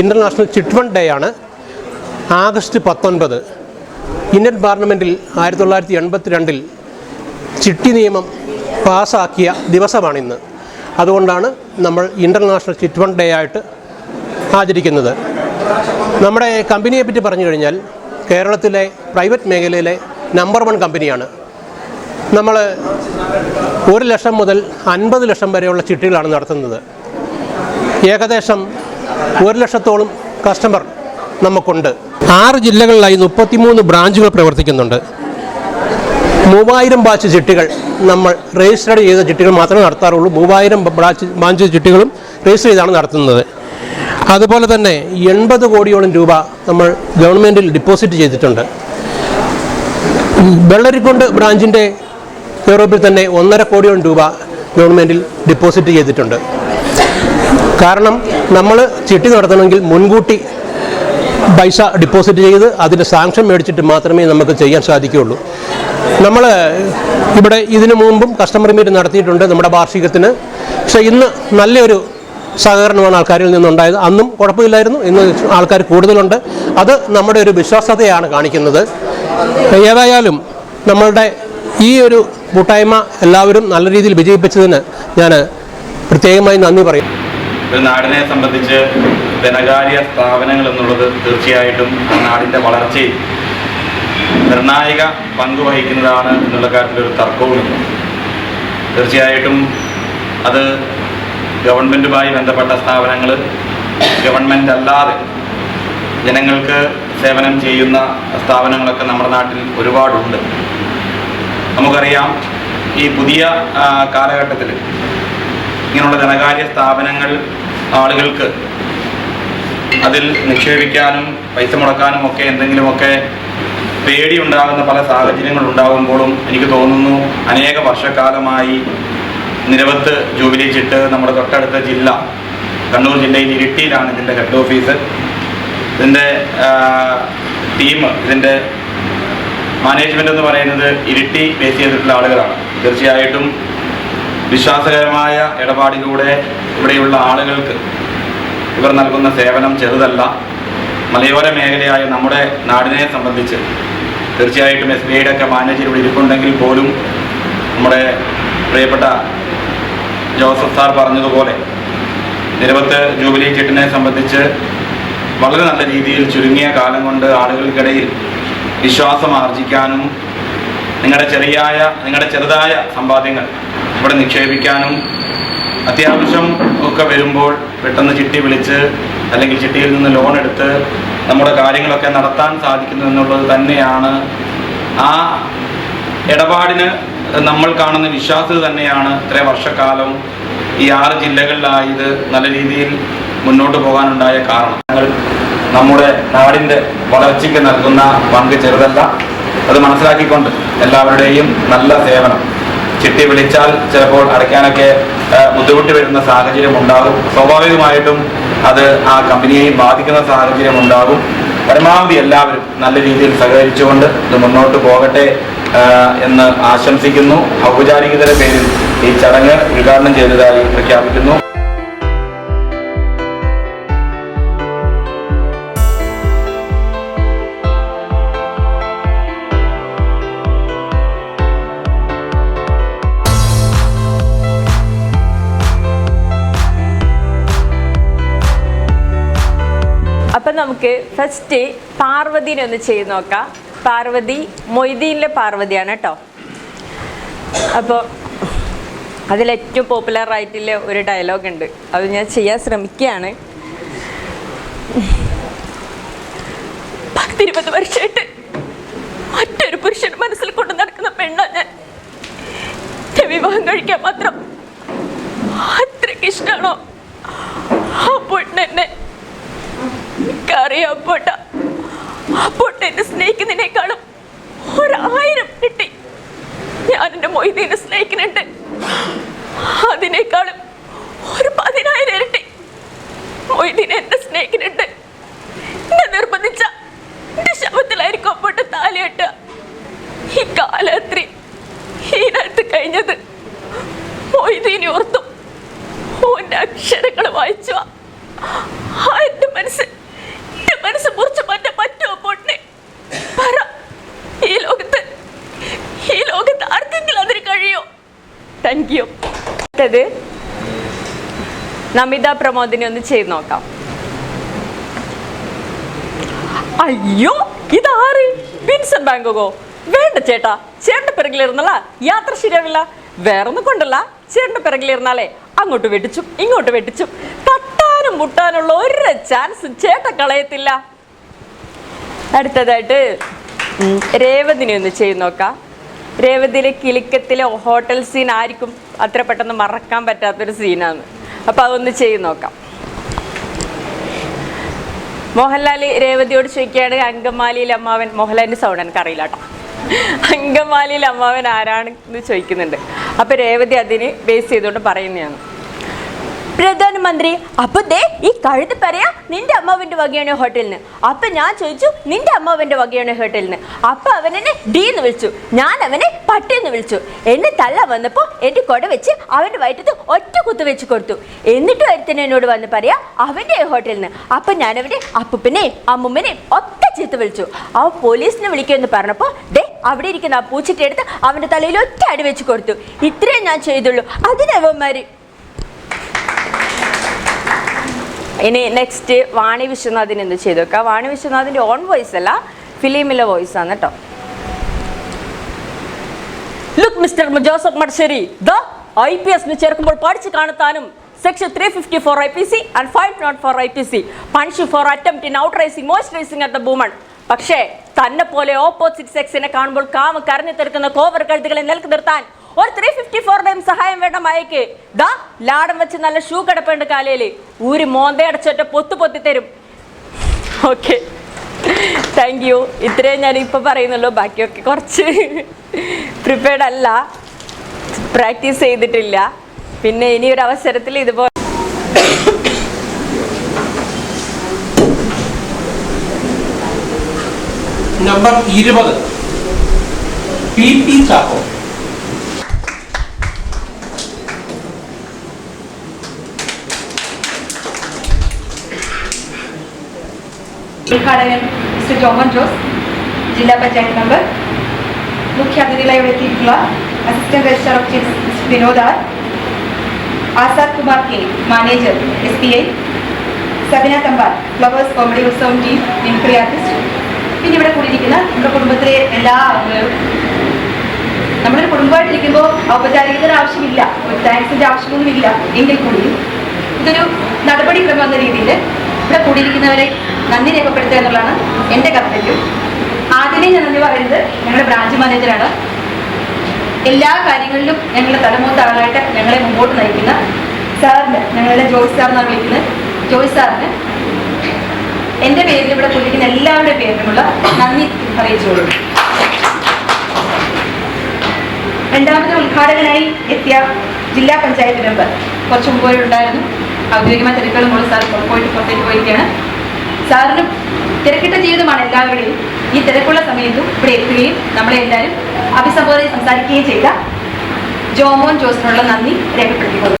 International chit fund day ആണ് August പത്തൊൻപത്. Indian പാർലമെന്റിൽ ആയിരത്തി തൊള്ളായിരത്തി എൺപത്തി രണ്ടിൽ ചിട്ടി നിയമം പാസ്സാക്കിയ ദിവസമാണിന്ന്. അതുകൊണ്ടാണ് നമ്മൾ ഇന്റർനാഷണൽ ചിറ്റ് ഫണ്ട് ഡേ ആയിട്ട് ആചരിക്കുന്നത്. നമ്മുടെ കമ്പനിയെ പറ്റി പറഞ്ഞു കഴിഞ്ഞാൽ കേരളത്തിലെ പ്രൈവറ്റ് മേഖലയിലെ നമ്പർ വൺ കമ്പനിയാണ്. നമ്മൾ ഒരു ലക്ഷം മുതൽ അൻപത് ലക്ഷം വരെയുള്ള ചിട്ടികളാണ് നടത്തുന്നത്. ഏകദേശം ഒരു ലക്ഷത്തോളം കസ്റ്റമർ നമുക്കുണ്ട്. ആറ് ജില്ലകളിലായി മുപ്പത്തിമൂന്ന് ബ്രാഞ്ചുകൾ പ്രവർത്തിക്കുന്നുണ്ട്. മൂവായിരം ബാച്ച് ചിട്ടികൾ നമ്മൾ രജിസ്റ്റർ ചെയ്ത ചിട്ടികൾ മാത്രമേ നടത്താറുള്ളൂ. മൂവായിരം ബ്രാഞ്ച് ബാഞ്ച് ചിട്ടികളും രജിസ്റ്റർ ചെയ്താണ് നടത്തുന്നത്. അതുപോലെ തന്നെ എൺപത് കോടിയോളം രൂപ നമ്മൾ ഗവൺമെന്റിൽ ഡിപ്പോസിറ്റ് ചെയ്തിട്ടുണ്ട്. വെള്ളരിക്കുണ്ട് ബ്രാഞ്ചിന്റെ യൂറോപ്പിൽ തന്നെ ഒന്നര കോടിയോളം രൂപ ഗവൺമെന്റിൽ ഡിപ്പോസിറ്റ് ചെയ്തിട്ടുണ്ട്. കാരണം നമ്മൾ ചിട്ടി നടത്തണമെങ്കിൽ മുൻകൂട്ടി പൈസ ഡിപ്പോസിറ്റ് ചെയ്ത് അതിന്റെ സാങ്ഷൻ മേടിച്ചിട്ട് മാത്രമേ നമുക്ക് ചെയ്യാൻ സാധിക്കുകയുള്ളൂ. നമ്മൾ ഇവിടെ ഇതിനു മുമ്പും കസ്റ്റമർ മീറ്റ് നടത്തിയിട്ടുണ്ട് നമ്മുടെ വാർഷികത്തിന്. പക്ഷേ ഇന്ന് നല്ലൊരു സഹകരണമാണ് ആൾക്കാരിൽ നിന്നുണ്ടായത്. അന്നും കുഴപ്പമില്ലായിരുന്നു. ഇന്ന് ആൾക്കാർ കൂടുതലുണ്ട്. അത് നമ്മുടെ ഒരു വിശ്വാസതയാണ് കാണിക്കുന്നത്. ഏതായാലും നമ്മളുടെ ഈ ഒരു കൂട്ടായ്മ എല്ലാവരും നല്ല രീതിയിൽ വിജയിപ്പിച്ചതിന് ഞാൻ പ്രത്യേകമായി നന്ദി പറയും ഒരു നാടിനെ സംബന്ധിച്ച് ധനകാര്യ സ്ഥാപനങ്ങൾ എന്നുള്ളത് തീർച്ചയായിട്ടും ആ നാടിന്റെ വളർച്ചയിൽ നിർണായക പങ്ക് വഹിക്കുന്നതാണ് എന്നുള്ള കാര്യത്തിൽ ഒരു തർക്കവുമില്ല. തീർച്ചയായിട്ടും അത് ഗവൺമെന്റുമായി ബന്ധപ്പെട്ട സ്ഥാപനങ്ങൾ ഗവൺമെന്റ് അല്ലാതെ ജനങ്ങൾക്ക് സേവനം ചെയ്യുന്ന സ്ഥാപനങ്ങളൊക്കെ നമ്മുടെ നാട്ടിൽ ഒരുപാടുണ്ട്. നമുക്കറിയാം ഈ പുതിയ കാലഘട്ടത്തിൽ ഇങ്ങനെയുള്ള ധനകാര്യ സ്ഥാപനങ്ങൾ ആളുകൾക്ക് അതിൽ നിക്ഷേപിക്കാനും പൈസ മുടക്കാനും ഒക്കെ എന്തെങ്കിലുമൊക്കെ പേടിയുണ്ടാകുന്ന പല സാഹചര്യങ്ങൾ ഉണ്ടാകുമ്പോഴും എനിക്ക് തോന്നുന്നു അനേക വർഷക്കാലമായി നിരവത്ത് ജൂബിലി ചിട്ട് നമ്മുടെ തൊട്ടടുത്ത ജില്ല കണ്ണൂർ ജില്ലയിൽ ഇരിട്ടിയിലാണ് ഇതിന്റെ ഹെഡ് ഓഫീസ് ഇതിന്റെ ടീം ഇതിന്റെ മാനേജ്മെന്റ് എന്ന് പറയുന്നത് ഇരിട്ടി ബേസ് ചെയ്തിട്ടുള്ള ആളുകളാണ്. തീർച്ചയായിട്ടും വിശ്വാസകരമായ ഇടപാടിലൂടെ ഇവിടെയുള്ള ആളുകൾക്ക് ഇവർ നൽകുന്ന സേവനം ചെറുതല്ല. മലയോര മേഖലയായ നമ്മുടെ നാടിനെ സംബന്ധിച്ച് തീർച്ചയായിട്ടും എസ് ബി ഐയുടെ ഒക്കെ മാനേജർ ഇവിടെ ഇരിപ്പുണ്ടെങ്കിൽ പോലും നമ്മുടെ പ്രിയപ്പെട്ട ജോസഫ് സാർ പറഞ്ഞതുപോലെ നിരവത്ത് ജൂബിലി ചിട്ടിനെ സംബന്ധിച്ച് വളരെ നല്ല രീതിയിൽ ചുരുങ്ങിയ കാലം കൊണ്ട് ആളുകൾക്കിടയിൽ വിശ്വാസം ആർജിക്കാനും നിങ്ങളുടെ ചെറിയായ നിങ്ങളുടെ ചെറുതായ സമ്പാദ്യങ്ങൾ ഇവിടെ നിക്ഷേപിക്കാനും അത്യാവശ്യം ഒക്കെ വരുമ്പോൾ പെട്ടെന്ന് ചിട്ടി വിളിച്ച് അല്ലെങ്കിൽ ചിട്ടിയിൽ നിന്ന് ലോൺ എടുത്ത് നമ്മുടെ കാര്യങ്ങളൊക്കെ നടത്താൻ സാധിക്കുന്നു എന്നുള്ളത് തന്നെയാണ്. ആ ഇടപാടിന് നമ്മൾ കാണുന്ന വിശ്വാസത തന്നെയാണ് ഇത്രയും വർഷക്കാലം ഈ ആറ് ജില്ലകളിലായി ഇത് നല്ല രീതിയിൽ മുന്നോട്ട് പോകാനുണ്ടായ കാരണങ്ങൾ നമ്മുടെ നാടിന്റെ വളർച്ചയ്ക്ക് നൽകുന്ന പങ്ക് ചെറുതല്ല. അത് മനസ്സിലാക്കിക്കൊണ്ട് എല്ലാവരുടെയും നല്ല സേവനം. ചിട്ടി വിളിച്ചാൽ ചിലപ്പോൾ അടയ്ക്കാനൊക്കെ ബുദ്ധിമുട്ട് വരുന്ന സാഹചര്യം ഉണ്ടാകും. സ്വാഭാവികമായിട്ടും അത് ആ കമ്പനിയെയും ബാധിക്കുന്ന സാഹചര്യം ഉണ്ടാകും. പരമാവധി എല്ലാവരും നല്ല രീതിയിൽ സഹകരിച്ചുകൊണ്ട് ഇത് മുന്നോട്ട് പോകട്ടെ എന്ന് ആശംസിക്കുന്നു. ഔപചാരികതയുടെ പേരിൽ ഈ ചടങ്ങ് ഉദ്ഘാടനം ചെയ്തതായി പ്രഖ്യാപിക്കുന്നു. നമുക്ക് ഫസ്റ്റ് പാർവതിനെ ഒന്ന് ചെയ്ത് നോക്കാം. പാർവതി മൊയ്തീനിലെ പാർവതിയാണ് കേട്ടോ. അപ്പോൾ അതിലേറ്റവും പോപ്പുലർ ആയിട്ടുള്ള ഒരു ഡയലോഗ് ഉണ്ട്. അത് ഞാൻ ചെയ്യാൻ ശ്രമിക്കുകയാണ്. പത്തിരുപത് വർഷമായിട്ട് മറ്റൊരു പുരുഷൻ മനസ്സിൽ കൊണ്ട് നടക്കുന്ന പെണ്ണാണ് ഞാൻ. വിവാഹം കഴിക്കാൻ മാത്രം അത്രയ്ക്ക് ഇഷ്ടമാണോ? അപ്പോൾ എന്നെ എനിക്കറിയാം പൊട്ട പൊട്ട എന്നെ സ്നേഹിക്കുന്നതിനേക്കാളും ഒരായിരം കിട്ടി. ഞാൻ എന്റെ മൊയ്തീനെ സ്നേഹിക്കുന്നുണ്ട്. അതിനേക്കാളും ഒരു പതിനായിരം ഇരട്ടി മൊയ്തീനെ എന്നെ സ്നേഹിക്കുന്നുണ്ട്. എന്നെ നിർബന്ധിച്ച എന്റെ ശവത്തിലായിരിക്കും അപ്പോട്ട് താലിയെട്ടുക ഈ കാലത്രി ഈനടുത്ത് കഴിഞ്ഞത് മൊയ്തീനെ ഓർത്തും. ഓന്റെ അക്ഷരങ്ങൾ വായിച്ചു ആ എന്റെ യു. അടുത്തത് നമിത പ്രമോദിനെ ഒന്ന് ചെയ്ത് നോക്കാം. അയ്യോ ഇതാറി വിൻസെന്റ് ബാങ്കോകോ. വേണ്ട ചേട്ടാ ചേട്ടന്റെ പിറകിലിരുന്നല്ല യാത്ര ശരിയാവില്ല. വേറൊന്നും കൊണ്ടല്ല ചേട്ടന്റെ പിറകിലിരുന്നാലേ അങ്ങോട്ട് വെട്ടിച്ചു ഇങ്ങോട്ട് വെട്ടിച്ചു. തട്ടാനും മുട്ടാനുള്ള ഒരു ചാൻസ് ചേട്ട കളയത്തില്ല. അടുത്തതായിട്ട് രേവതിനെ ഒന്ന് ചെയ്ത് നോക്കാം. രേവതിയിലെ കിളിക്കത്തിലെ ഹോട്ടൽ സീൻ ആർക്കും അത്ര പെട്ടെന്ന് മറക്കാൻ പറ്റാത്തൊരു സീനാണ് അപ്പൊ അതൊന്ന് ചെയ്ത് നോക്കാം. മോഹൻലാൽ രേവതിയോട് ചോദിക്കുകയാണ് അങ്കമാലിയിലെ അമ്മാവൻ മോഹൻലാലിന്റെ സൗണ്ട് എനിക്ക് അറിയില്ല കേട്ടോ. അങ്കമാലിയിൽ അമ്മാവൻ ആരാണെന്ന് ചോദിക്കുന്നുണ്ട്. അപ്പൊ രേവതി അതിന് ബേസ് ചെയ്തുകൊണ്ട് പറയുന്നതാണ്. പ്രധാനമന്ത്രി അപ്പൊ ദേ ഈ കഴുത് പറയാ നിന്റെ അമ്മാവിന്റെ വകയാണ് ഹോട്ടലിന്? അപ്പൊ ഞാൻ ചോദിച്ചു നിന്റെ അമ്മാവിന്റെ വകയാണ് ഹോട്ടലിന്? അപ്പൊ അവനെന്നെ ഡി എന്ന് വിളിച്ചു. ഞാൻ അവനെ പട്ടി എന്ന് വിളിച്ചു. എന്നെ തള്ളാൻ വന്നപ്പോൾ എന്റെ കൊട വെച്ച് അവന്റെ വയറ്റത്ത് ഒറ്റ കുത്ത് വെച്ച് കൊടുത്തു. എന്നിട്ട് ഒരുത്തൻ എന്നോട് വന്ന് പറയാ അവന്റെ ഹോട്ടലിൽ അപ്പൊ ഞാൻ അവന്റെ അപ്പൂപ്പനെയും അമ്മുമ്മനെയും ഒക്കെ ചീത്ത വിളിച്ചു. അവ പോലീസിനെ വിളിക്കുമെന്ന് പറഞ്ഞപ്പോൾ ദേ അവിടെ ഇരിക്കുന്ന ആ പൂച്ചിട്ട് എടുത്ത് അവന്റെ തലയിൽ ഒറ്റ അടി വെച്ച് കൊടുത്തു. ഇത്രയും ഞാൻ ചെയ്തുള്ളൂ. അതിനവന്മാര് ഇനി നെക്സ്റ്റ് വാണി വിശ്വനാഥിന് എന്ത് ചെയ്തു നോക്കാം. വാണി വിശ്വനാഥിന്റെ ഓൺ വോയിസ് അല്ല ഫിലിമിലെ വോയിസ് ആണ് കേട്ടോ. Look mister Joseph Madassery the I P എസിന് ചേർക്കുമ്പോൾ പഠിച്ചു കാണത്താനും section three fifty four I P C and five not four I P C punish for attempt in out rising moisturising at the woman പക്ഷേ തന്നെ പോലെ opposite സെക്സിനെ കാണുമ്പോൾ കാമ കരഞ്ഞു തീർക്കുന്ന കോവർ കഴുത്തുകളെ നിലയ്ക്ക് നിർത്താൻ ഒരു ത്രീ ഫിഫ്റ്റി ഫോറുടെയും സഹായം വേണ്ട മയക്ക് ദാ ലാടം വെച്ച് നല്ല ഷൂ കിടപ്പുണ്ട് കാലയിൽ ഊരി മോന്തയടച്ചൊറ്റ പൊത്തു പൊത്തി തരും ഓക്കെ താങ്ക് യു ഇത്രയും ഞാൻ ഇപ്പൊ പറയുന്നുള്ളൂ. ബാക്കിയൊക്കെ കുറച്ച് പ്രിപ്പയർഡ് അല്ല. പ്രാക്ടീസ് ചെയ്തിട്ടില്ല. പിന്നെ ഇനി ഒരു അവസരത്തിൽ ഇതുപോലെ നമ്പർ ഇരുപത്. പി പി ചാക്കോ ഉദ്ഘാടകൻ മിസ്റ്റർ ജോമൻ ജോസ് ജില്ലാ പഞ്ചായത്ത് മെമ്പർ മുഖ്യ അതിഥികളായി എത്തിയിട്ടുള്ള assistant register of chief mister Vinod R Azad Kumar K manager S P I Sabina Thampar Flowers comedy Utsavam team mimicry artist പിന്നെ ഇവിടെ കൂടിയിരിക്കുന്ന നമ്മുടെ കുടുംബത്തിലെ എല്ലാ അംഗങ്ങളും. നമ്മളൊരു കുടുംബമായിട്ടിരിക്കുമ്പോൾ ഔപചാരികതയുടെ ആവശ്യമില്ല ഒരു താങ്ക്സിന്റെ ആവശ്യമൊന്നുമില്ല. എങ്കിൽ കൂടിയും ഇതൊരു നടപടിക്രമം എന്ന രീതിയിൽ ഇവിടെ കൂടിയിരിക്കുന്നവരെ നന്ദി രേഖപ്പെടുത്തുക എന്നുള്ളതാണ് എന്റെ കർത്തവ്യം. ആദ്യമേ ഞാൻ നന്ദി പറയുന്നത് ഞങ്ങളുടെ ബ്രാഞ്ച് മാനേജറാണ് എല്ലാ കാര്യങ്ങളിലും ഞങ്ങളുടെ തലമൂത്ത ആളായിട്ട് ഞങ്ങളെ മുമ്പോട്ട് നയിക്കുന്ന സാറിന് ഞങ്ങളുടെ ജോയ്സ് സാർ എന്നാണ് വിളിക്കുന്നത്. ജോയ്സ് സാറിന് എന്റെ പേരിൽ ഇവിടെ കൂടിയിരിക്കുന്ന എല്ലാവരുടെ പേരിലുമുള്ള നന്ദി അറിയിച്ചോളൂ രണ്ടാമത് ഉദ്ഘാടകനായി എത്തിയ ജില്ലാ പഞ്ചായത്ത് മെമ്പർ. കുറച്ച് മുമ്പ് ഉണ്ടായിരുന്നു. ഔദ്യോഗികമായ തിരക്കുകളും സാർ പോയിട്ട് പുറത്തേക്ക് പോയിരിക്കുകയാണ്. സാറിന് തിരക്കിട്ട ജീവിതമാണ് എല്ലാവരുടെയും. ഈ തിരക്കുള്ള സമയത്തും ഇവിടെ എത്തുകയും നമ്മളെ എല്ലാവരും അഭിസംബോധന സംസാരിക്കുകയും ചെയ്ത ജോമോൻ ജോസിനുള്ള നന്ദി രേഖപ്പെടുത്തിക്കൊള്ളുന്നു.